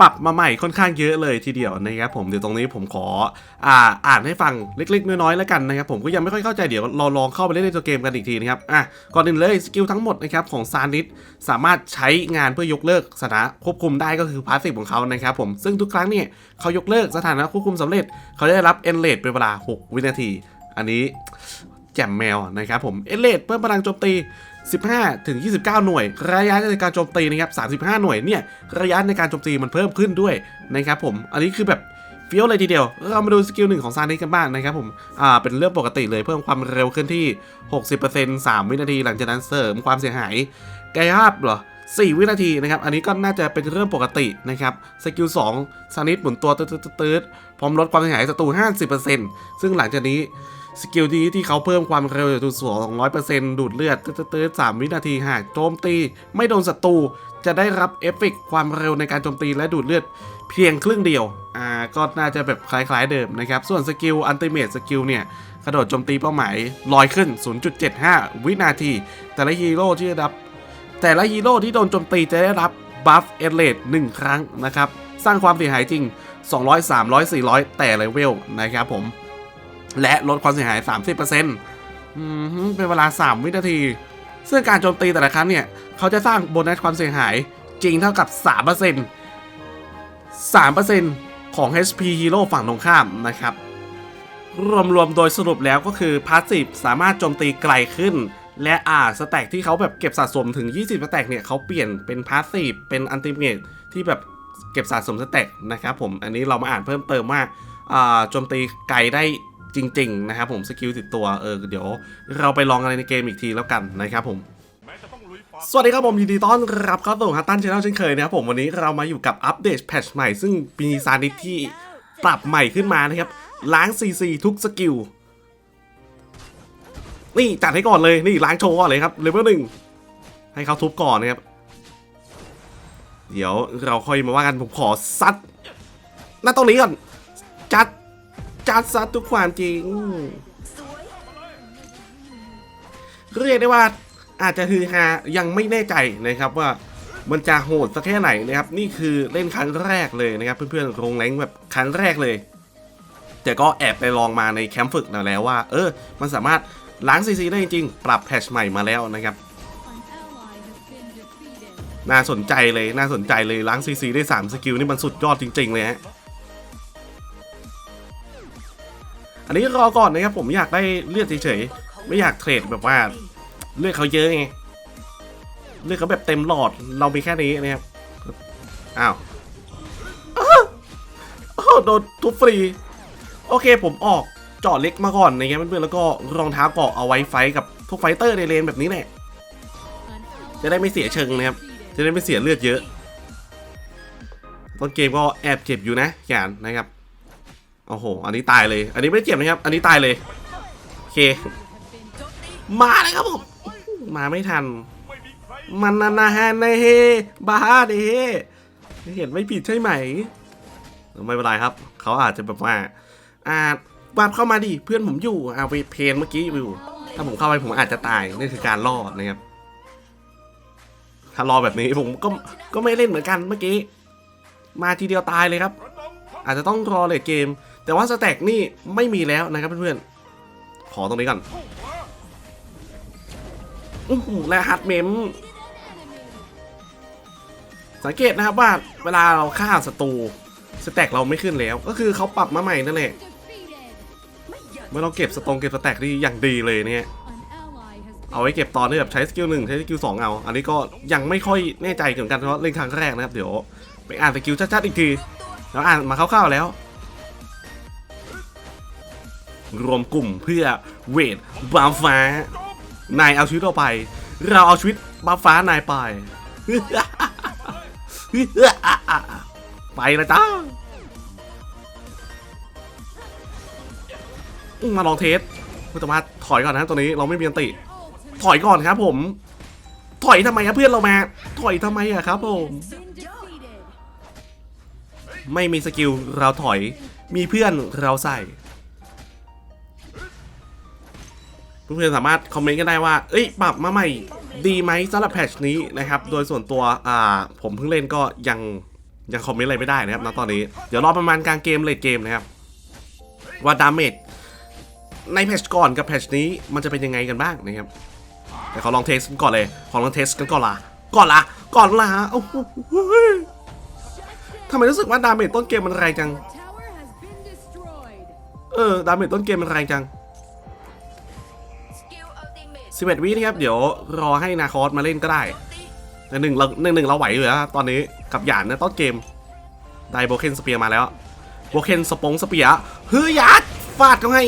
ปรับมาใหม่ค่อนข้างเยอะเลยทีเดียวนะครับผมเดี๋ยวตรงนี้ผมขออ่าอ่านให้ฟังเล็กๆ น้อยๆแล้วกันนะครับผมก็ยังไม่ค่อยเข้าใจเดี๋ยวเราลองเข้าไปเล่นในตัวเกมกันอีกทีนะครับอะก่อนอื่นเลยสกิลทั้งหมดนะครับของซานิสสามารถใช้งานเพื่อยกเลิกสถานะควบคุมได้ก็คือพาสซีฟของเขานะครับผมซึ่งทุกครั้งเนี่ยเขายกเลิกสถานะควบคุมสำเร็จ เขาได้รับเอนเลดเป็นเวลา 6 วินาที อันนี้แจ่มแมวนะครับผมเอนเลดเพิ่มพลังโจมตี 15 ถึง 29 หน่วย ระยะในการโจมตีนะครับ35 หน่วยเนี่ยระยะในการโจมตีมันเพิ่มขึ้นด้วยนะครับผมอันนี้คือแบบเฟี้ยวเลยทีเดียว เรามาดูสกิลหนึ่งของซานิกันบ้างนะครับผม อ่า เป็นเรื่องปกติเลยเพิ่มความเร็วขึ้นที่ 60% 3 วินาที หลังจากนั้นเสริมความเสียหายกายภาพเหรอ 4 วินาทีนะครับ อันนี้ก็น่าจะเป็นเรื่องปกตินะครับ สกิล2ซานิสหมุนตัวตืดๆๆพร้อมลดความเสียหายศัตรู 50%ซึ่งหลังจากนี้ สกิลนี้ที่เขาเพิ่มความเร็วจากตัวสองร้อยเปอร์เซ็นต์ดูดเลือดตืดๆสามวินาทีหากโจมตี ไม่โดนศัตรูจะได้รับเอฟเฟกความเร็วในการโจมตีและดูดเลือดเพียงครึ่งเดียว อ่า ก็น่าจะแบบคล้ายๆเดิมนะครับ ส่วนสกิลอันติเมตสกิลเนี่ย กระโดดโจมตีเป้าหมายลอยขึ้น 0.75 วินาที แต่ละฮีโร่ที่ได้รับ แต่ละฮีโร่ที่โดนโจมตีจะได้รับบัฟเอเลดหนึ่งครั้งนะครับ สร้างความเสียหายจริง 200 300 400 แต่เลเวลนะครับผม และลดความเสียหาย 30%อืมฮึเป็นเวลา 3 วินาที ซึ่งการโจมตีแต่ละครั้งเนี่ย เขาจะสร้างโบนัสความเสียหายจริงเท่ากับ 3% 3%ของ HP Hero ฝั่งตรงข้ามนะครับ รวมๆ โดยสรุปแล้วก็คือพาสซีฟสามารถโจมตีไกลขึ้น และอ่าสแต็กที่เขาแบบเก็บสะสมถึง 20สแต็กเนี่ยเขาเปลี่ยนเป็นพาสซีฟเป็นอันติเมตที่แบบเก็บสะสมสแต็กนะครับผม อันนี้เรามาอ่านเพิ่มเติมว่าโจมตีไกลได้ จริง ๆ นะครับผมสกิลติดตัวเออเดี๋ยวเราไปลองกันในเกมอีกทีแล้วกันนะครับผมสวัสดีครับผม ยินดีต้อนรับเข้าสู่ฮัตตันชาแนลเช่นเคยนะครับผมวันนี้เรามาอยู่กับอัปเดตแพทชใหม่ ซึ่งมีซานิที่ปรับใหม่ขึ้นมานะครับ ล้าง CC ทุกสกิล นี่จัดให้ก่อนเลยนี่ล้างโชว์ก่อนเลยครับเลเวลหนึ่งให้เขาทุบก่อนนะครับ เดี๋ยวเราค่อยมาว่ากันผมขอซัดหน้าตรงนี้ก่อนจัด จัดซัดทุกความจริง เรียกได้ว่าอาจจะฮือฮายังไม่แน่ใจนะครับว่ามันจะโหดสักแค่ไหนนะครับ นี่คือเล่นครั้งแรกเลยนะครับ เพื่อนๆลงแรงแบบครั้งแรกเลย แต่ก็แอบไปลองมาในแคมป์ฝึกมาแล้วว่า เออ มันสามารถล้างซีซีได้จริงๆปรับแพชใหม่มาแล้วนะครับ น่าสนใจเลยน่าสนใจเลยล้างซีซีได้ 3 สกิลนี่มันสุดยอดจริง ๆ เลยฮะ อันนี้รอก่อนนะครับผมอยากได้เลือดเฉยๆไม่อยากเทรดแบบว่าเลือดเขาเยอะไงเลือดเขาแบบเต็มหลอดเรามีแค่นี้นะครับอ้าวโดนทุบฟรี โอเคผมออกเจาะเล็กมาก่อนนะครับเพื่อนๆแล้วก็รองเท้าเกาะเอาไว้ไฟกับพวกไฟเตอร์ในเลนแบบนี้แหละจะได้ไม่เสียเชิงนะครับ จะได้ไม่เสียเลือดเยอะ ต้นเกมก็แอบเจ็บอยู่นะหยานนะครับ โอ้โห อันนี้ตายเลย อันนี้ไม่เจ็บนะครับ อันนี้ตายเลย โอเค มาเลยครับผม มาไม่ทัน มันนานาฮานเฮบาฮาเดเฮเห็นไม่ผิดใช่ไหม ไม่เป็นไรครับ เขาอาจจะแบบว่า อ่าวาบเข้ามาดิ เพื่อนผมอยู่อาเวเพนเมื่อกี้อยู่ ถ้าผมเข้าไปผมอาจจะตาย นี่คือการรอดนะครับ ถ้ารอแบบนี้ผมก็ ก็ไม่เล่นเหมือนกันเมื่อกี้ มาทีเดียวตายเลยครับ อาจจะต้องรอเลยเกม แต่ว่าสแต็กนี่ไม่มีแล้วนะครับเพื่อนๆ ขอตรงนี้ก่อนอื้อหือและฮัตเมม สังเกตนะครับว่าเวลาเราฆ่าศัตรูสแต็กเราไม่ขึ้นแล้ว ก็คือเขาปรับมาใหม่นั่นแหละไม่ต้องเก็บสตรงเก็บสแต็กที่อย่างดีเลยเนี่ย เอาไว้เก็บตอนที่แบบใช้สกิลหนึ่งใช้สกิลสองเอา อันนี้ก็ยังไม่ค่อยแน่ใจเหมือนกันเพราะเล่นครั้งแรกนะครับ เดี๋ยวไปอ่านสกิลชัดๆอีกที แล้วอ่านมาคร่าวๆแล้ว รวมกลุ่มเพื่อเวทบาฟ้า นายเอาชีวิตเราไป เราเอาชีวิตบาฟ้านายไป ไปละจ้ามาลองเทสคุณตมาถอยก่อนนะตัวนี้เราไม่มีอันติ ถอยก่อนครับผม ถอยทำไมครับเพื่อนเรามา ถอยทำไมอะครับผมไม่มีสกิลเราถอย มีเพื่อนเราใส่ เพื่อนๆสามารถคอมเมนต์กันได้ว่า เอ้ย ปรับมาใหม่ ดีไหมสำหรับแพทชนี้นะครับ โดยส่วนตัว อ่า ผมเพิ่งเล่นก็ยังยังคอมเมนต์อะไรไม่ได้นะครับณตอนนี้ เดี๋ยวรอประมาณกลางเกมเลทเกมนะครับ ว่าดาเมจในแพทชก่อนกับแพทชนี้มันจะเป็นยังไงกันบ้างนะครับ แต่ขอลองเทสกันก่อนเลย ขอลองเทสกันก่อนละ ก่อนละ ก่อนละโอ้โหทำไมรู้สึกว่าดาเมจต้นเกมมันแรงจัง เออ ดาเมจต้นเกมมันแรงจัง 11วินะครับ เดี๋ยวรอให้นาคอสมาเล่นก็ได้แต่หนึ่งเราหนึ่งหนึ่งเราไหวอยู่แล้วตอนนี้กับหยานนะต้นเกม ได้โบเคนสเปียร์มาแล้วโบเคนสปงสเปียร์เฮ้ยยัดฟาดเขาให้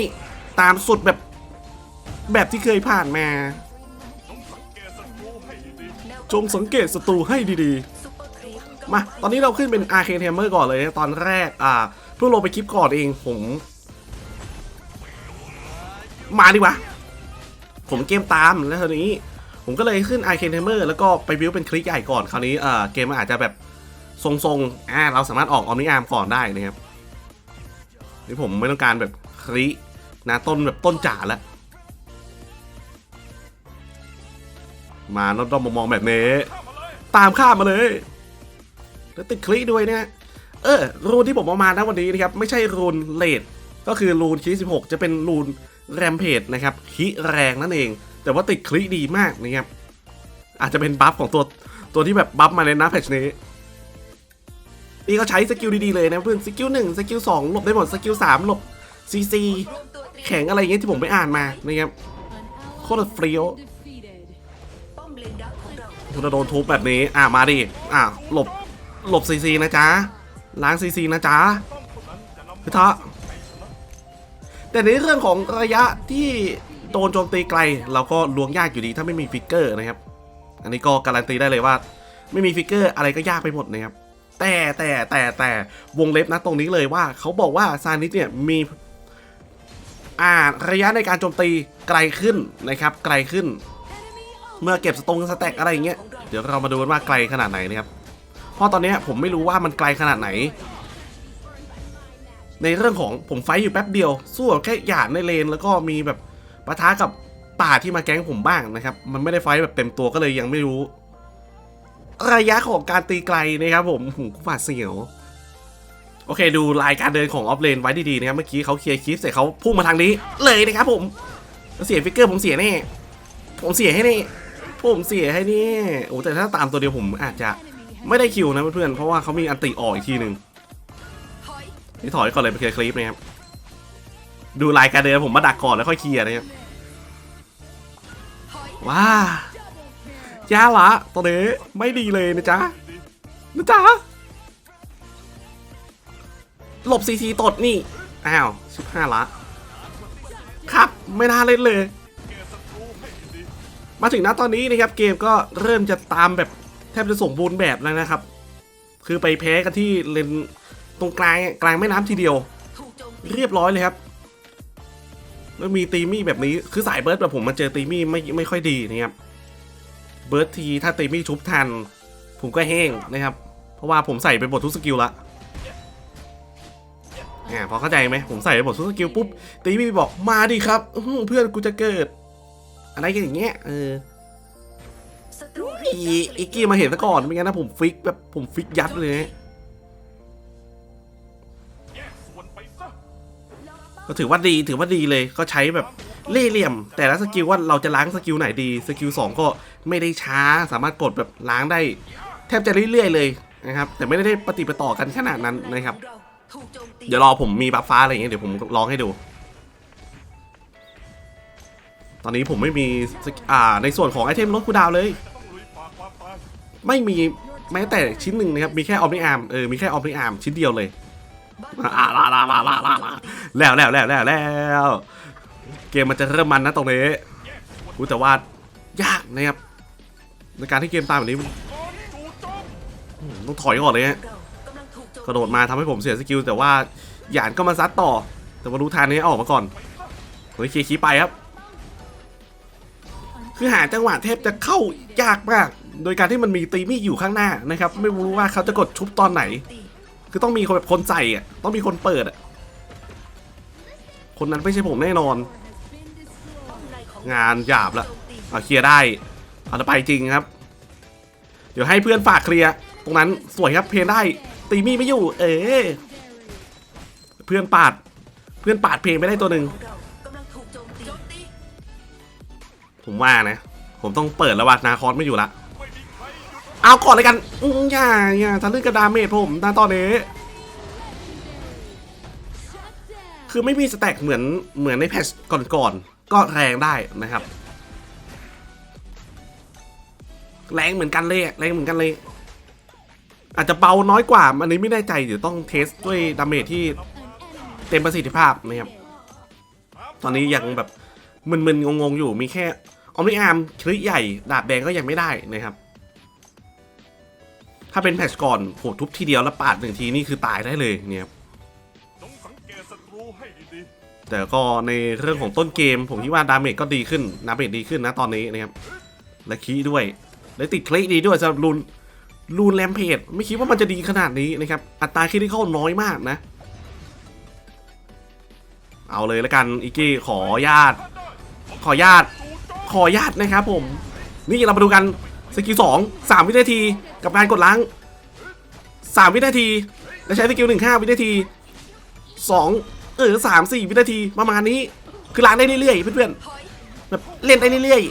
ตามสุดแบบแบบที่เคยผ่านมา จงสังเกตศัตรูให้ดีๆ มาตอนนี้เราขึ้นเป็นอาร์เคนเทมเมอร์ก่อนเลยตอนแรกอ่าเพิ่งลงไปคลิปก่อนเองผม มาดีวะ ผมเกมตามแล้วทีนี้ ผมก็เลยขึ้น i อ n น Tamer แล้วก็ไปบิวเป็นคลิกใหญ่ก่อนคราวนี้เอ่อเกมมันอาจจะแบบทรงๆอ่าเราสามารถออกออมนิอาร์มก่อนได้นะครับนี่ผมไม่ต้องการแบบคลินะต้นแบบต้นจ่าแล้วมาน้องมองแบบนี้ ตามข้ามมาเลย แล้วติดคลิด้วยเนี่ยเออรูนที่ผมเอามานะวันนี้นะครับ ไม่ใช่รูนเลดก็คือรูนคี16จะเป็นรูน แรมเพจนะครับคีแรงนั่นเอง แต่ว่าติดคลิดีมากนะครับอาจจะเป็นบัฟของตัวตัวที่แบบบัฟมาเลยนะแพทชนี้นี่ก็ใช้สกิลดีๆเลยนะเพื่อนสกิลหนึ่งสกิลสองหลบได้หมดสกิลสามหลบซีซีแข็งอะไรเงี้ยที่ผมไปอ่านมานะครับโคตรเฟรียวคุณจะโดนทุบแบบนี้ อะมาดิ อะหลบ หลบซีซีนะจ๊ะ ล้างซีซีนะจ๊ะพิทะ แต่ในเรื่องของระยะที่โดนโจมตีไกล เราก็ลวงยากอยู่ดีถ้าไม่มีฟิกเกอร์นะครับ อันนี้ก็การันตีได้เลยว่า ไม่มีฟิกเกอร์อะไรก็ยากไปหมดนะครับ แต่แต่แต่แต่วงเล็บนะตรงนี้เลยว่า เขาบอกว่าซานิสเนี่ยมีอ่าระยะในการโจมตีไกลขึ้นนะครับ ไกลขึ้น เมื่อเก็บสตงสแต็กอะไรอย่างเงี้ยเดี๋ยวเรามาดูกันว่าไกลขนาดไหนนะครับเพราะตอนนี้ผมไม่รู้ว่ามันไกลขนาดไหน ในเรื่องของผมไฟอยู่แป๊บเดียว สู้กับแค่หยาดในเลน แล้วก็มีแบบปะทะกับป่าที่มาแก๊งผมบ้างนะครับ มันไม่ได้ไฟแบบเต็มตัวก็เลยยังไม่รู้ ระยะของการตีไกลนะครับผมหูกูฝาดเสียว โอเคดูลายการเดินของออฟเลนไว้ดีๆนะครับ เมื่อกี้เขาเคลียร์คลิปเสร็จเขาพุ่งมาทางนี้เลยนะครับผม เสียฟิกเกอร์ผมเสียแน่ ผมเสียให้แน่ผมเสียให้นี่โอ้แต่ถ้าตามตัวเดียวผมอาจจะไม่ได้คิวนะเพื่อนๆเพราะว่าเขามีอันติออกอีกทีหนึ่ง นี่ถอยก่อนเลยไปเคลียร์คลิปนะครับดูลายการเดินผมมาดักก่อนแล้วค่อยเคลียร์นะครับว้ายาละตัวนี้ไม่ดีเลยนะจ๊ะนะจ๊ะหลบซีซีตดนี่อ้าวสิบห้าละ ครับไม่น่าเล่นเลย มาถึงณตอนนี้นะครับเกมก็เริ่มจะตามแบบแทบจะสมบูรณ์แบบแล้วนะครับ คือไปแพ้กันที่เลน ตรงกลางกลางแม่น้ำทีเดียว เรียบร้อยเลยครับแล้วมีตีมี่แบบนี้คือสายเบิร์ดแบบผมมาเจอตีมี่ไม่ไม่ค่อยดีนะครับเบิร์ดทีถ้าตีมี่ชุบทัน ผมก็แห้งนะครับ เพราะว่าผมใส่ไปหมดทุกสกิลละอ่าพอเข้าใจไหมผมใส่ไปหมดทุกสกิลปุ๊บตีมี่บอกมาดิครับอื้อหือเพื่อนกูจะเกิด อะไรกันอย่างเงี้ยเอออีอีกกี้มาเห็นซะก่อนไม่งั้นนะผมฟิกแบบผมฟิกยัดเลย ก็ถือว่าดีถือว่าดีเลยก็ใช้แบบเล่เหลี่ยม แต่ละสกิลว่าเราจะล้างสกิลไหนดีสกิลสองก็ไม่ได้ช้าสามารถกดแบบล้างได้ แทบจะเรื่อยๆเลยนะครับแต่ไม่ได้ปฏิปต่อกันขนาดนั้นนะครับ เดี๋ยวรอผมมีบัฟฟ้าอะไรอย่างเงี้ยเดี๋ยวผมลองให้ดู ตอนนี้ผมไม่มีสกอ่าในส่วนของไอเทมลดคูดาวเลย ไม่มีแม้แต่ชิ้นหนึ่งนะครับมีแค่ออมนิอาร์มเออมีแค่ออมนิอาร์มชิ้นเดียวเลย อ่าลาลาลาลาลาแล้วแล้วแล้วแล้วแล้วเกมมันจะเริ่มมันนะตรงนี้กูแต่ว่ายากนะครับในการที่เกมตามแบบนี้ต้องถอยก่อนเลยฮะกระโดดมาทำให้ผมเสียสกิลแต่ว่าหยานก็มาซัดต่อ แต่ว่ารู้ทางนี้ออกมาก่อนเฮ้ยเคียร์คีย์ไปครับ คือหาจังหวะแทบจะเข้ายากมาก โดยการที่มันมีตีมี่อยู่ข้างหน้านะครับ ไม่รู้ว่าเขาจะกดชุบตอนไหน คือต้องมีคนแบบคนใส่ะ ต้องมีคนเปิดอะ คนนั้นไม่ใช่ผมแน่นอน งานหยาบละเอาเคลียร์ได้ เอาไปจริงครับ เดี๋ยวให้เพื่อนฝากเคลียร์ ตรงนั้นสวยครับเพนได้ ตีมี่ไม่อยู่ เอ๊ะเพื่อนปาด เพื่อนปาดเพลงไปได้ตัวหนึ่ง ผมว่านะ ผมต้องเปิดแล้วว่านาคอสไม่อยู่ละ เอาก่อนเลยกันอื้ออย่าอย่าทะลึ่งกระดาเมจผมนะตอนนี้ คือไม่มีสแต็กเหมือนเหมือนในแพทช์ก่อนๆก็แรงได้นะครับ แรงเหมือนกันเลยแรงเหมือนกันเลย อาจจะเบาน้อยกว่าอันนี้ไม่แน่ใจเดี๋ยวต้องเทสด้วยดาเมจที่เต็มประสิทธิภาพนะครับตอนนี้ยังแบบมึนๆงงๆอยู่มีแค่ออมนิอาร์มคลิใหญ่ ดาบแดงก็ยังไม่ได้นะครับาเป็นแพทช์ก่อนโหทุบทีเดียวแล้วปาดหนึ่งทีนี่คือตายได้เลยเนี่ยครับแต่ก็ในเรื่องของต้นเกม ผมคิดว่าดาเมจก็ดีขึ้นดาเมจดีขึ้นนะตอนนี้นะครับและคีด้วย และติดคลิกดีด้วยสำหรับลูนลูนแรมเพจไม่คิดว่ามันจะดีขนาดนี้นะครับ อัตราคริติคอลน้อยมากนะ เอาเลยแล้วกันอีกกี้ขอญาต ขอญาต ขอญาตนะครับผม นี่เรามาดูกัน สกิลสองสามวินาที กับการกดล้างสามวินาที แล้วใช้สกิลหนึ่งห้าวินาทีสองเออสามสี่วินาทีประมาณนี้ คือล้างได้เรื่อยๆเพื่อนๆแบบเล่นได้เรื่อย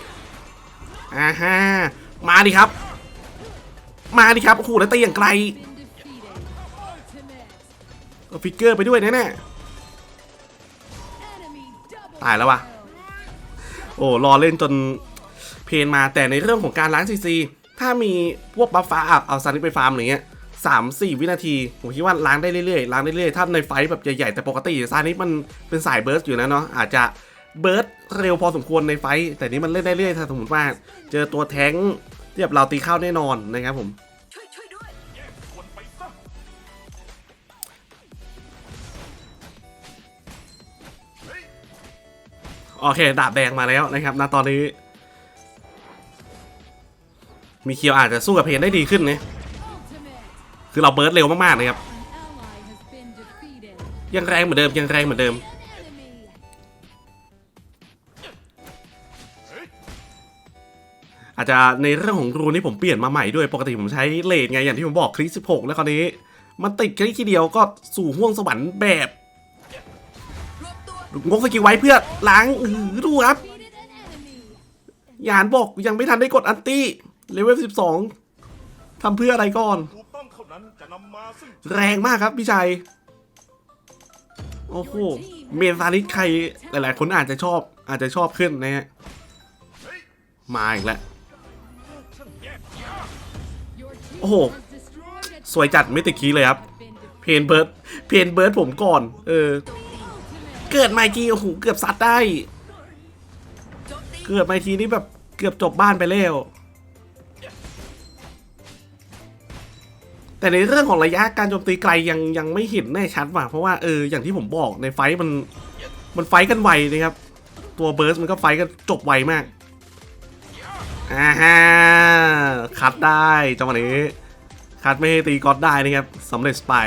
ๆอ่าฮะมาดิครับ มาดิครับโอ้โหแล้วตีอย่างไกลเอาฟิกเกอร์ไปด้วยแน่ๆตายแล้ววะโอ้รอเล่นจน เพนมาแต่ในเรื่องของการล้างซีซีถ้ามีพวกบัฟฟ้าอัพเอาซันนี่ไปฟาร์มอะไรเงี้ยสามสี่วินาที ผมคิดว่าล้างได้เรื่อยๆล้างได้เรื่อยๆถ้าในไฟแบบใหญ่ๆแต่ปกติซานิมันเป็นสายเบิร์สอยู่นะเนาะอาจจะเบิร์สเร็วพอสมควรในไฟแต่นี้มันเล่นได้เรื่อยถ้าสมมติว่า เจอตัวแท้งที่แบบเราตีเข้าแน่นอนนะครับผมโอเค ดาบแดงมาแล้วนะครับณตอนนี้ มีเคียวอาจจะสู้กับเพนได้ดีขึ้นนะคือเราเบิร์ดเร็วมากๆนะครับ ยังแรงเหมือนเดิมยังแรงเหมือนเดิม อาจจะในเรื่องของรูนี่ผมเปลี่ยนมาใหม่ด้วย ปกติผมใช้เลทไงอย่างที่ผมบอกคลิก16 แล้วคราวนี้ มันติดคลิกทีเดียวก็สู่ห่วงสวรรค์แบบงกสกิลไว้เพื่อล้างอือดูครับยานบอกยังไม่ทันได้กดอันตี้ เลเวล12ทำเพื่ออะไรก่อน ถูกต้องเท่านั้นจะนำมาซึ่งแรงมากครับพี่ชัย โอ้โห เมนซานิสใครหลาย ๆ คนอาจจะชอบ อาจจะชอบขึ้นนะฮะ มาอีกแล้ว โอ้โห สวยจัดไม่ติดคีเลยครับ เพนเบิร์ด เพนเบิร์ดผมก่อน เออ เกิดไมาอีกทีโอ้โห เกือบซัดได้ เกิดมาอีกทีนี่แบบเกือบจบบ้านไปแล้ว แต่ในเรื่องของระยะการโจมตีไกลยังยังไม่เห็นแน่ชัดว่ะเพราะว่าเอออย่างที่ผมบอกในไฟมันมันไฟกันไวนะครับ ตัวเบิร์สมันก็ไฟกันจบไวมากอ่าฮะคัดได้จังหวะนี้คัดไม่ให้ตีก๊อตได้นะครับสำเร็จสปาย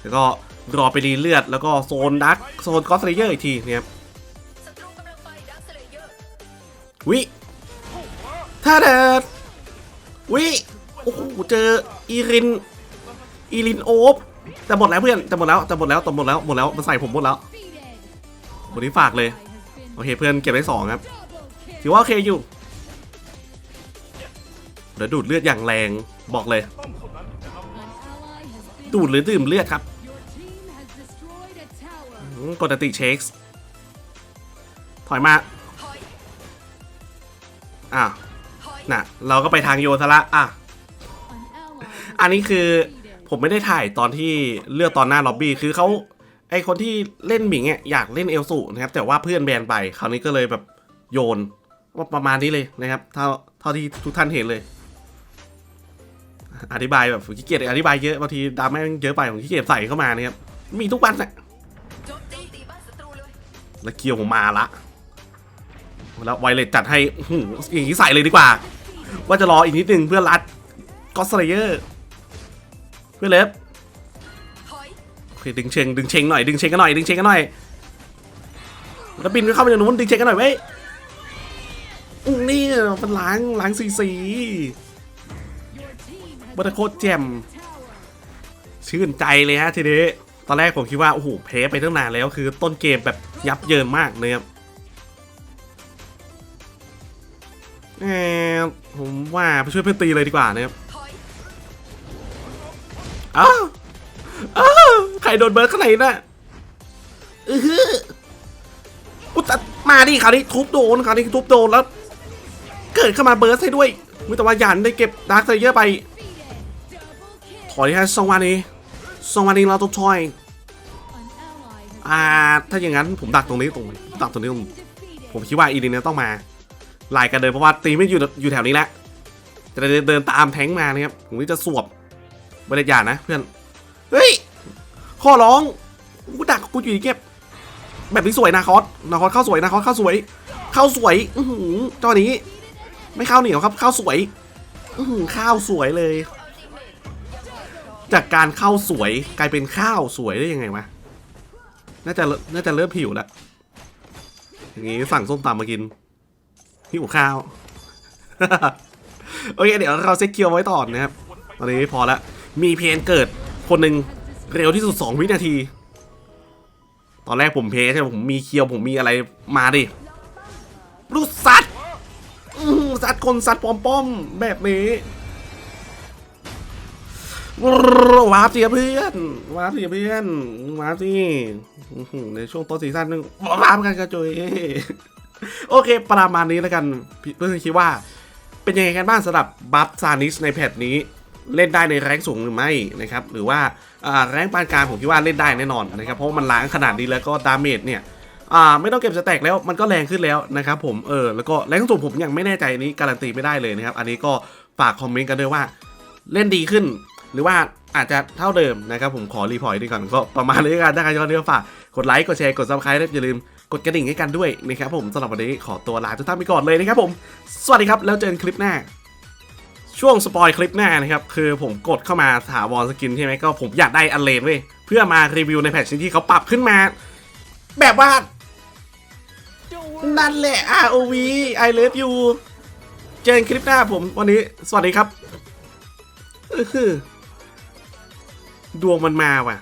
แล้วก็รอไปดีเลือดแล้วก็โซนดักโซนก๊อตเลเยอร์อีกทีนะครับวิท่าเดิดวิโอ้โหเจอ อีริน อีรินโอฟแต่หมดแล้วเพื่อนแต่หมดแล้วแต่หมดแล้วแต่หมดแล้วหมดแล้วมันใส่ผมหมดแล้ววันนี้ฝากเลย โอเคเพื่อนเก็บได้สองครับ ถือว่าโอเคอยู่เดี๋ยวดูดเลือดอย่างแรงบอกเลย ดูดหรือดื่มเลือดครับกดติเช็คถอยมาอะน่ะ เราก็ไปทางโยนซะละอะ อันนี้คือผมไม่ได้ถ่ายตอนที่เลือกตอนหน้าล็อบบี้คือเขาไอคนที่เล่นหมิงเนี่ยอยากเล่นเอลสูนะครับ แต่ว่าเพื่อนแบนไปคราวนี้ก็เลยแบบโยนว่าประมาณนี้เลยนะครับ เท่าเท่าที่ทุกท่านเห็นเลย อธิบายแบบขี้เกียจอธิบายเยอะบางทีดราม่าเยอะไปผมขี้เกียจใส่เข้ามานะครับมีทุกวันแหละแล้วเกียวผมมาละแล้วไวเลตจัดให้อย่างนี้ใส่เลยดีกว่า ว่าจะรออีกนิดนึงเพื่อรัดก็สเลเยอร์ เพื่อเล็บโอเคดึงเชงดึงเชงหน่อยดึงเชงกันหน่อยดึงเชงกันหน่อยแล้วบินเข้าไปในนู้นดึงเชงกันหน่อยเว้ยอื้อนี่มันล้างล้างสีสีบัตรโคตรแจ่มชื่นใจเลยฮะทีนี้ตอนแรกผมคิดว่า โอ้โหแพ้ไปตั้งนานแล้วคือต้นเกมแบบยับเยินมากเนะครับผมว่าไปช่วยเพื่อนตีเลยดีกว่านะครับ อยอ้าวอ้าวใครโดนเบิร์ดข้างในน่ะอือฮึอุยแตมาดิคราวนี้ทุบโดนคราวนี้ทุบโดนแล้ว เกิดเข้ามาเบิร์ดให้ด้วยอุ๊ยแต่ว่ายันได้เก็บดาร์คไซเยอร์ไป Defeated. Double kill. ถอยฮะสองวันนี้สองวันนี้เราต้องถอย An ally has อ่าถ้าอย่างนั้นผมดักตรงนี้ตรงดักตรงนี้ตรง been defeated. ผมคิดว่าอีดินเนี่ยต้องมาลายกันเดินเพราะว่าตีไม่อยู่อยู่แถวนี้แหละจะเดินเดินตามแทงค์มานะครับผมนี่จะสวบ บริยานะเพื่อน เฮ้ย ข้อร้อง กูดักกูอยู่เก็บ แบบนี้สวยนะคอสนะคอสเข้าสวยนะคอสเข้าสวย เข้าสวย อือหือจ้านี้ ไม่เข้าเหนียวครับ เข้าสวย อือหือข้าวสวยเลย จากการเข้าสวยกลายเป็นข้าวสวยได้ยังไงวะ น่าจะน่าจะเริ่มผิวแล้วอย่างงี้สั่งส้มตำมากินหิวข้าว โอเค เดี๋ยวเราเซ็ตเคียวไว้ต่อนะครับ ตอนนี้พอละ มีเพนเกิดคนหนึ่งเร็วที่สุด 2 วินาที ตอนแรกผมเพใช่ไหมผมมีเคียวผมมีอะไรมาดิรูดซัดซัดคนซัดปอมป้อมแบบนี้วาร์ปเสียเพื่อนวาร์ปเสียเพื่อนวาร์ปสิในช่วงต้นซีซั่นนึงวาร์ปกันกระจุยโอเค ประมาณนี้แล้วกันเพื่อนคิดว่า เป็นยังไงกันบ้างสำหรับบัฟซานิสในแพทนี้ เล่นได้ในแรงสูงหรือไม่นะครับหรือว่าแรงปานกลางผมคิดว่าเล่นได้แน่นอนนะครับเพราะมันล้างขนาดนี้แล้วก็ดาเมจเนี่ยอ่าไม่ต้องเก็บสแต็กแล้วมันก็แรงขึ้นแล้วนะครับผมเออแล้วก็แรงสูงผมยังไม่แน่ใจนี้การันตีไม่ได้เลยนะครับอันนี้ก็ฝากคอมเมนต์กันด้วยว่าเล่นดีขึ้น หรือว่าอาจจะเท่าเดิมนะครับผมขอรีพอร์ตดีก่อนก็ประมาณนี้กันถ้าใครชอบก็ฝากกดไลค์กดแชร์กดซับสไครต์และอย่าลืมกดกระดิ่งให้กันด้วยนะครับผมสำหรับวันนี้ขอตัวลาทุกท่านไปก่อนเลยนะครับผม สวัสดีครับ แล้วเจอกันคลิปหน้า ช่วงสปอยคลิปหน้านะครับ คือผมกดเข้ามาถาวรสกินใช่ไหมก็ผมอยากได้อันเลนเว้ยเพื่อมารีวิวในแพทช์ที่เขาปรับขึ้นมา แบบว่า นั่นแหละ ROV I love you เจอกันคลิปหน้าผมวันนี้ สวัสดีครับคือดวงมันมาว่ะ